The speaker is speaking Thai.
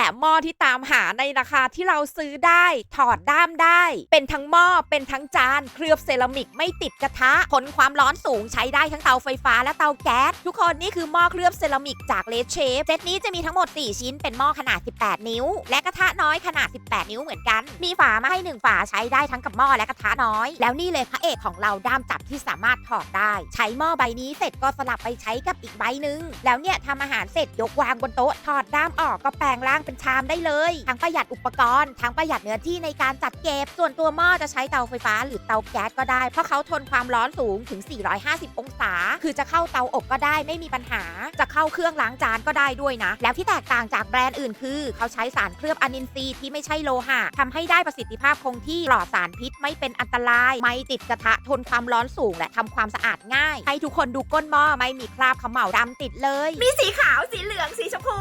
ละหม้อที่ตามหาในราคาที่เราซื้อได้ ถอดด้ามได้ เป็นทั้งหม้อเป็นทั้งจาน เคลือบเซรามิกไม่ติดกระทะทนความร้อนสูงใช้ได้ทั้งเตาไฟฟ้าและเตาแก๊สทุกคนนี่คือหม้อเคลือบเซรามิกจากเลเชฟเซตนี้จะมีทั้งหมด 4 ชิ้นเป็นหม้อขนาด 18 นิ้ว และกระทะน้อยขนาด 18 นิ้วเหมือนกัน มีฝามาให้หนึ่งฝาใช้ได้ทั้งกับหม้อและกระทะน้อย แล้วนี่เลยพระเอกของเราด้ามจับที่สามารถถอดได้ ใช้หม้อใบนี้เสร็จก็สลับไปใช้กับอีกใบหนึ่งแล้วเนี่ยทำอาหารเสร็จยกวางบนโต๊ะถอดด้ามออกก็แปลงร่างเป็นชามได้เลย ทั้งประหยัดอุปกรณ์ ทั้งประหยัดเนื้อที่ในการจัดเก็บ ส่วนตัวหม้อจะใช้เตาไฟฟ้าหรือเตาแก๊สก็ได้ เพราะเขาทนความร้อนสูงถึง 450 องศา คือจะเข้าเตาอบก็ได้ไม่มีปัญหา จะเข้าเครื่องล้างจานก็ได้ด้วยนะ แล้วที่แตกต่างจากแบรนด์อื่นคือ เขาใช้สารเคลือบอะนินทรีย์ที่ไม่ใช่โลหะทำให้ได้ประสิทธิภาพคงที่ปลอดสารพิษไม่เป็นอันตราย ไม่ติดกระทะทนความร้อนสูงและทำความสะอาดง่าย ให้ทุกคนดูก้นหม้อไม่มีคราบเขม่าดำติดเลย มีสีขาวสีเหลืองสีชมพู